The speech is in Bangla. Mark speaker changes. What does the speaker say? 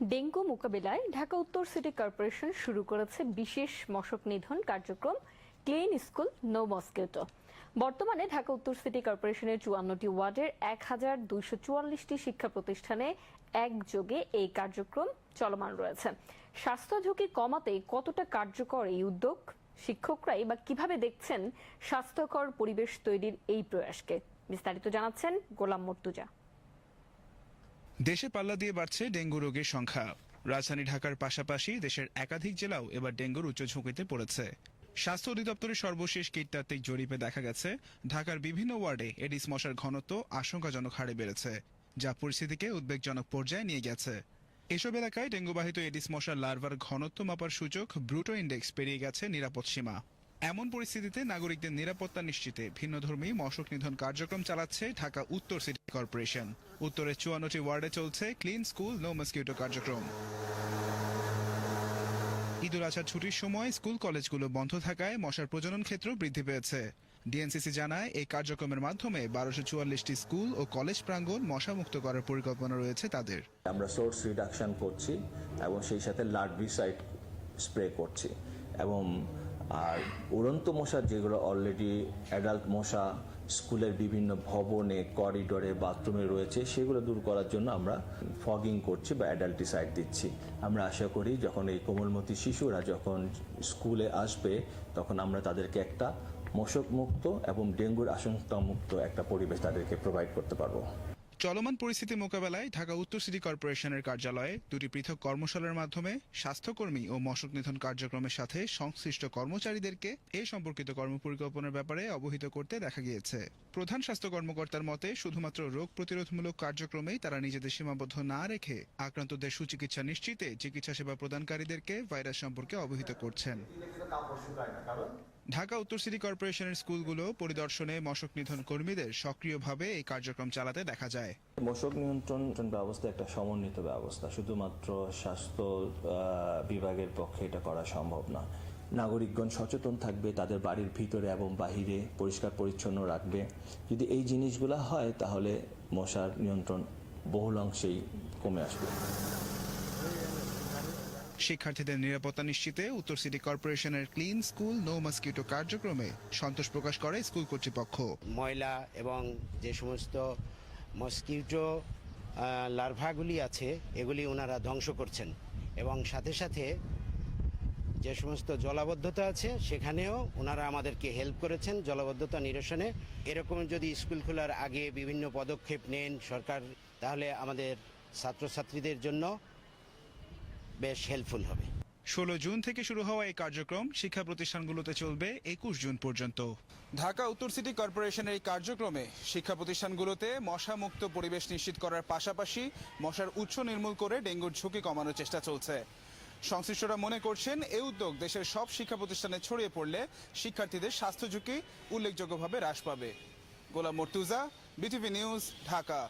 Speaker 1: ডেঙ্গু মোকাবিলায় ঢাকা উত্তর সিটি কর্পোরেশন শুরু করেছে বিশেষ মশক নিধন কার্যক্রম ক্লিন স্কুল, নো মস্কিটো বর্তমানে ঢাকা উত্তর সিটি কর্পোরেশনের চুয়ান্নটি ওয়ার্ডের এক হাজার দুইশো চুয়াল্লিশটি শিক্ষা প্রতিষ্ঠানে একযোগে এই কার্যক্রম চলমান রয়েছে। স্বাস্থ্য ঝুঁকি কমাতে কতটা কার্যকর এই উদ্যোগ? শিক্ষকরাই বা কীভাবে দেখছেন স্বাস্থ্যকর পরিবেশ তৈরির এই প্রয়াসকে? বিস্তারিত জানাচ্ছেন গোলাম মর্তুজা।
Speaker 2: দেশে পাল্লা দিয়ে বাড়ছে ডেঙ্গু রোগের সংখ্যা। রাজধানী ঢাকার পাশাপাশি দেশের একাধিক জেলাও এবার ডেঙ্গুর উচ্চ ঝুঁকিতে পড়েছে। স্বাস্থ্য অধিদপ্তরের সর্বশেষ কীটতাত্ত্বিক জরিপে দেখা গেছে, ঢাকার বিভিন্ন ওয়ার্ডে এডিস মশার ঘনত্ব আশঙ্কাজনক হারে বেড়েছে, যা পরিস্থিতিকে উদ্বেগজনক পর্যায়ে নিয়ে গেছে। এসব এলাকায় ডেঙ্গুবাহিত এডিস মশার লার্ভার ঘনত্ব মাপার সূচক ব্রুটো ইন্ডেক্স পেরিয়ে গেছে নিরাপদ সীমা। এমন পরিস্থিতিতে নাগরিকদের নিরাপত্তা নিশ্চিতে ভিন্নধর্মী মশক নিধন কার্যক্রম চালাচ্ছে ঢাকা উত্তর সিটি কর্পোরেশন। উত্তরের চুয়ান্নটি ওয়ার্ডে চলছে ক্লিন স্কুল, নো মসকিউটো কার্যক্রম। ঈদুল আজহার ছুটির সময় স্কুল কলেজগুলো বন্ধ থাকায় মশার প্রজনন ক্ষেত্র বৃদ্ধি পেয়েছে। ডিএনসিসি জানায়, এই কার্যক্রমের মাধ্যমে বারোশো চুয়াল্লিশটি স্কুল ও কলেজ প্রাঙ্গণ মশামুক্ত করার পরিকল্পনা রয়েছে তাদের।
Speaker 3: আমরা সোর্স রিডাকশন করছি এবং সেই সাথে লার্ভিসাইড স্প্রে করছি এবং আর উড়ন্ত মশা যেগুলো অলরেডি অ্যাডাল্ট মশা স্কুলের বিভিন্ন ভবনে করিডোরে বাথরুমে রয়েছে, সেগুলো দূর করার জন্য আমরা ফগিং করছি বা অ্যাডাল্টিসাইড দিচ্ছি। আমরা আশা করি যখন এই কোমলমতি শিশুরা যখন স্কুলে আসবে, তখন আমরা তাদেরকে একটা মশক মুক্ত এবং ডেঙ্গুর আশঙ্কা মুক্ত একটা পরিবেশ তাদেরকে প্রোভাইড করতে পারব।
Speaker 2: চলমান পরিস্থিতি মোকাবেলায় ঢাকা উত্তর সিটি কর্পোরেশনের কার্যালয়ে দুটি পৃথক কর্মশালার মাধ্যমে স্বাস্থ্যকর্মী ও মশক নিধন কার্যক্রমের সাথে সংশ্লিষ্ট কর্মচারীদেরকে এ সম্পর্কিত কর্মপরিকল্পনার ব্যাপারে অবহিত করতে দেখা গিয়েছে। প্রধান স্বাস্থ্য কর্মকর্তার মতে, শুধুমাত্র রোগ প্রতিরোধমূলক কার্যক্রমেই তারা নিজেদের সীমাবদ্ধ না রেখে আক্রান্তদের সুচিকিৎসা নিশ্চিতে চিকিৎসা সেবা প্রদানকারীদেরকে ভাইরাস সম্পর্কে অবহিত করছেন। ঢাকা উত্তর সিটি কর্পোরেশনের স্কুলগুলো পরিদর্শনে মশক নিধন কর্মীদের সক্রিয়ভাবে এই কার্যক্রম চালাতে দেখা যায়।
Speaker 3: মশক নিয়ন্ত্রণ ব্যবস্থা একটা সমন্বিত ব্যবস্থা। শুধুমাত্র স্বাস্থ্য বিভাগের পক্ষে এটা করা সম্ভব না। নাগরিকগণ সচেতন থাকবে, তাদের বাড়ির ভিতরে এবং বাহিরে পরিষ্কার পরিচ্ছন্ন রাখবে। যদি এই জিনিসগুলো হয়, তাহলে মশার নিয়ন্ত্রণ বহুলাংশেই কমে আসবে।
Speaker 2: শিক্ষার্থীদের নিরাপত্তা নিশ্চিতে উত্তর সিটি কর্পোরেশনের ক্লিন স্কুল, নো মসকিউটো কার্যক্রমে সন্তোষ প্রকাশ করে স্কুল কর্তৃপক্ষ।
Speaker 4: ময়লা এবং যে সমস্ত মস্কিউটো লার্ভাগুলি আছে, এগুলি ওনারা ধ্বংস করছেন। এবং সাথে সাথে যে সমস্ত জলাবদ্ধতা আছে, সেখানেও ওনারা আমাদেরকে হেল্প করেছেন জলাবদ্ধতা নিরসনে। এরকম যদি স্কুল খোলার আগে বিভিন্ন পদক্ষেপ নেন সরকার, তাহলে আমাদের ছাত্রছাত্রীদের জন্য বেশ হেল্পফুল হবে।
Speaker 2: ষোলো জুন থেকে শুরু হওয়া এই কার্যক্রম শিক্ষা প্রতিষ্ঠানগুলোতে চলবে একুশ জুন পর্যন্ত। ঢাকা উত্তর সিটি কর্পোরেশনের এই কার্যক্রমে শিক্ষা প্রতিষ্ঠানগুলোতে মশা মুক্ত পরিবেশ নিশ্চিত করার পাশাপাশি মশার উৎস নির্মূল করে ডেঙ্গুর ঝুঁকি কমানোর চেষ্টা চলছে। সংশ্লিষ্টরা মনে করছেন এই উদ্যোগ দেশের সব শিক্ষা প্রতিষ্ঠানে ছড়িয়ে পড়লে শিক্ষার্থীদের স্বাস্থ্য ঝুঁকি উল্লেখযোগ্যভাবে হ্রাস পাবে। Golam Murtuza BTV news Dhaka.